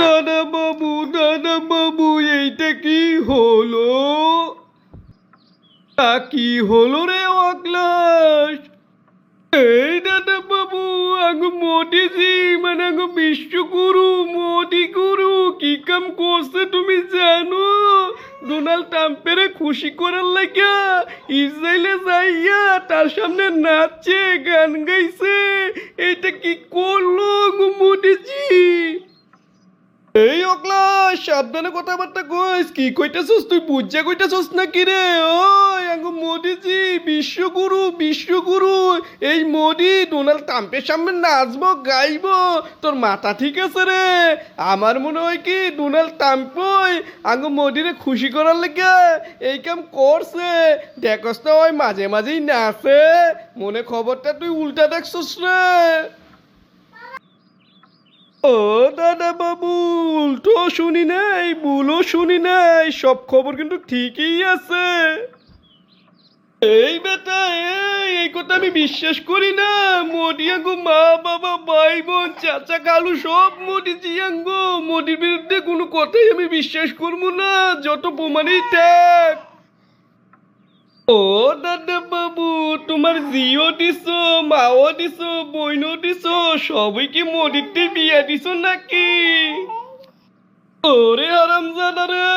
দাদা বাবু দাদা বাবু এইটা কি হলো? তা কি হলো রে অক্লাস এই দাদা বাবু আগো মোদিজি মানে আগো বিশ্বগুরু মোদি গুরু কি কাম করছে তুমি জানো? ডোনাল্ড ট্রাম্পের খুশি করার লাগা ইসরায়েলে যাইয়া তার সামনে নাচছে, গান গাইছে এটা কি করল গো মোদিজি? এই অকলা, সাবধানে কথাবার্তা কইস, কি কইতেছস তুই? বুঝা কইতেছস না কি রে? ওই, আঙ্গু মোদিজি, বিশ্বগুরু বিশ্বগুরু। এই মোদি, ডোনাল্ড ট্রাম্পের সামনে নাচবো, গাইবো, তোর মাথা ঠিক আছে রে? আমার মনে হয় কি, ডোনাল্ড ট্রাম্পই আঙ্গু মোদিরে খুশি করার লেগে এই কাম করছে। দেখস না ওই মাঝে মাঝেই নাচে। মনে খবরটা তুই উল্টা দেখছস রে। ও দাদা বাবু উল্টো শুনি নাই, ভুলও শুনি নাই, সব খবর কিন্তু ঠিকই আছে। এই বেটা এই কথা আমি বিশ্বাস করি না, মোদিয়াঙ্গো মা বাবা, ভাই বোন, চাচা, কালু, সব মোদি জিয়াঙ্গো, মোদির বিরুদ্ধে কোনো কথাই আমি বিশ্বাস করব না, যত প্রমাণই থাক। ও দাদা তোমার জিও দিছো, মাও দিছো বইনও দিছো, সবই কি মোদিতে বিয়া দিছো নাকি? ওরে আরামজাদা রে!